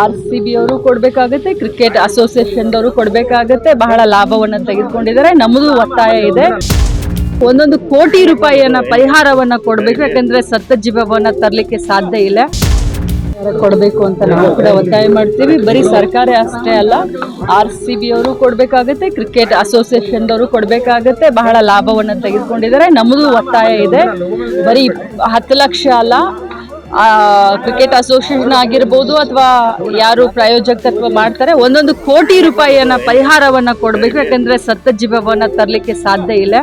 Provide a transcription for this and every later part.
R C B ಅವರು ಕೊಡಬೇಕಾಗುತ್ತೆ cricket ಅಸೋಸಿಯೇಷನ್ದವರು ಕೊಡಬೇಕಾಗುತ್ತೆ, ಬಹಳ ಲಾಭವನ್ನು ತೆಗೆದುಕೊಂಡಿದ್ದಾರೆ. ನಮ್ಮದು ಒತ್ತಾಯ ಇದೆ. ಒಂದೊಂದು ಕೋಟಿ ರೂಪಾಯಿಯನ್ನ ಪರಿಹಾರವನ್ನ ಕೊಡಬೇಕು, ಯಾಕಂದ್ರೆ ಸತ್ತ ಜೀವವನ್ನ ತರಲಿಕ್ಕೆ ಸಾಧ್ಯ ಇಲ್ಲ. ಕೊಡಬೇಕು ಅಂತ ನಾವು ಕೂಡ ಒತ್ತಾಯ ಮಾಡ್ತೀವಿ. ಬರೀ ಸರ್ಕಾರ ಅಷ್ಟೇ ಅಲ್ಲ ಆರ್ ಸಿ ಬಿ ಅವರು ಕೊಡಬೇಕಾಗುತ್ತೆ ಕ್ರಿಕೆಟ್ ಅಸೋಸಿಯೇಷನ್ದವರು ಕೊಡಬೇಕಾಗುತ್ತೆ, ಬಹಳ ಲಾಭವನ್ನು ತೆಗೆದುಕೊಂಡಿದ್ದಾರೆ. ನಮ್ಮದು ಒತ್ತಾಯ ಇದೆ. ಬರೀ ಹತ್ತು ಲಕ್ಷ ಅಲ್ಲ ಕ್ರಿಕೆಟ್ ಅಸೋಸಿಯೇಷನ್ ಆಗಿರ್ಬೋದು ಅಥವಾ ಯಾರು ಪ್ರಾಯೋಜಕತ್ವ ಮಾಡ್ತಾರೆ ಒಂದೊಂದು ಕೋಟಿ ರೂಪಾಯಿಯನ್ನ ಪರಿಹಾರವನ್ನ ಕೊಡಬೇಕು. ಯಾಕಂದ್ರೆ ಸತ್ತ ಜೀವವನ್ನ ತರಲಿಕ್ಕೆ ಸಾಧ್ಯ ಇಲ್ಲ.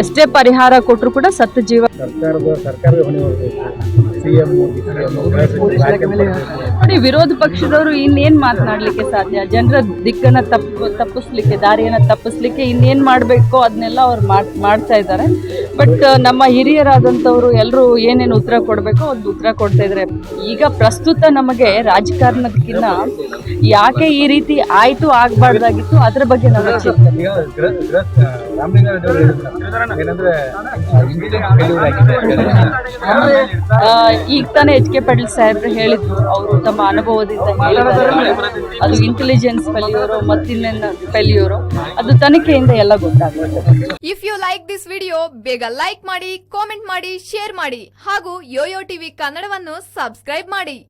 ಎಷ್ಟೇ ಪರಿಹಾರ ಕೊಟ್ಟರು ಕೂಡ ಸತ್ತ ಜೀವ ನೋಡಿ ವಿರೋಧ ಪಕ್ಷದವರು ಇನ್ನೇನ್ ಮಾತನಾಡ್ಲಿಕ್ಕೆ ಸಾಧ್ಯ? ಜನರ ದಿಕ್ಕನ್ನ ತಪ್ಪ ತಪ್ಪಿಸ್ಲಿಕ್ಕೆ ದಾರಿಯನ್ನ ತಪ್ಪಿಸ್ಲಿಕ್ಕೆ ಇನ್ನೇನ್ ಮಾಡಬೇಕು ಅದನ್ನೆಲ್ಲ ಅವ್ರು ಮಾಡ್ ಮಾಡ್ತಾ ಇದ್ದಾರೆ. ಬಟ್ ನಮ್ಮ ಹಿರಿಯರಾದಂಥವ್ರು ಎಲ್ಲರೂ ಏನೇನು ಉತ್ತರ ಕೊಡಬೇಕು ಒಂದು ಉತ್ತರ ಕೊಡ್ತಾ ಇದ್ರೆ ಈಗ ಪ್ರಸ್ತುತ ನಮಗೆ ರಾಜಕಾರಣದಕ್ಕಿಂತ ಯಾಕೆ ಈ ರೀತಿ ಆಯ್ತು ಆಗ್ಬಾರ್ದಾಗಿತ್ತು ಅದ್ರ ಬಗ್ಗೆ ನಾವು ಈಗ ತಾನೇ ಎಚ್ ಕೆ ಪಾಟೀಲ್ ಸಾಹೇಬ್ರು ಹೇಳಿದ್ರು ಅವರು ತಮ್ಮ ಅನುಭವದಿಂದ ಹೇಳಿದ್ದಾರೆ. ಅದು ಇಂಟೆಲಿಜೆನ್ಸ್ ಫೆಲ್ಯೂರು ಮತ್ತಿನ್ನ ಫೆಲ್ಯೂರು ಅದು ತನಿಖೆಯಿಂದ ಎಲ್ಲ ಗೊತ್ತಾಗುತ್ತೆ. If you like this video ಬೇಗ ಲೈಕ್ ಮಾಡಿ ಕಾಮೆಂಟ್ ಮಾಡಿ ಶೇರ್ ಮಾಡಿ ಹಾಗೂ ಯೋಯೋ ಟಿವಿ ಕನ್ನಡವನ್ನು ಸಬ್ಸ್ಕ್ರೈಬ್ ಮಾಡಿ.